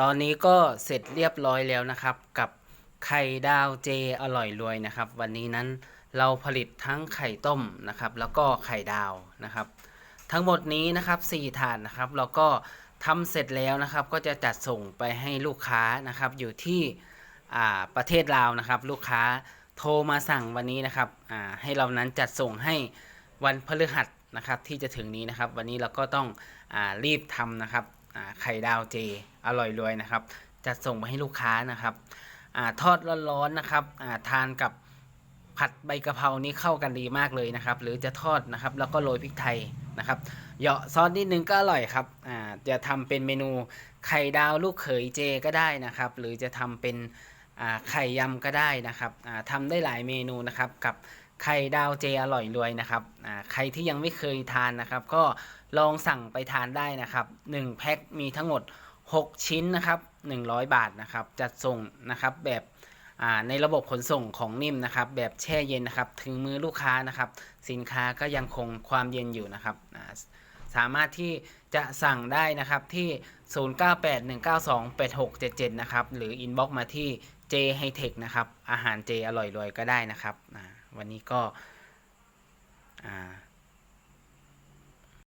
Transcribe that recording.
ตอนนี้ก็เสร็จเรียบร้อยแล้วนะครับ กับไข่ดาวเจอร่อยรวยนะครับ วันนี้นั้นเราผลิตทั้งไข่ต้มนะครับ แล้วก็ไข่ดาวนะครับ ทั้งหมดนี้นะครับ4ถาดนะครับ เราก็ทำเสร็จแล้วนะครับ ก็จะจัดส่งไปให้ลูกค้านะครับ อยู่ที่ประเทศลาวนะครับ ลูกค้าโทรมาสั่งวันนี้นะครับให้เรานั้นจัดส่งให้วันพฤหัสนะครับที่จะถึงนี้นะครับ วันนี้เราก็ต้องอรีบทำนะครับไข่ดาวเจ อร่อยรวยนะครับจัดส่งไปให้ลูกค้านะครับอทอดร้อนๆนะครับาทานกับผัดใบกะเพรานี้เข้ากันดีมากเลยนะครับ หรือจะทอดนะครับ แล้วก็โรยพริกไทยนะครับเหยาะซอสนิดนึงก็อร่อยครับจะทำเป็นเมนูไข่ดาวลูกเขยเจก็ได้นะครับ หรือจะทำเป็นไข่ยำก็ได้นะครับอ่าทำได้หลายเมนูนะครับกับไข่ดาวเจอร่อยรวยนะครับใครที่ยังไม่เคยทานนะครับ ก็ลองสั่งไปทานได้นะครับ 1 แพ็คมีทั้งหมด 6 ชิ้นนะครับ 100 บาทนะครับ จัดส่งนะครับแบบในระบบขนส่งของนิ่มนะครับ แบบแช่เย็นนะครับ ถึงมือลูกค้านะครับ สินค้าก็ยังคงความเย็นอยู่นะครับสามารถที่จะสั่งได้นะครับที่ 0981928677 นะครับ หรืออินบ็อกมาที่ J High Tech นะครับ อาหารเจอร่อยรวยก็ได้นะครับ วันนี้ก็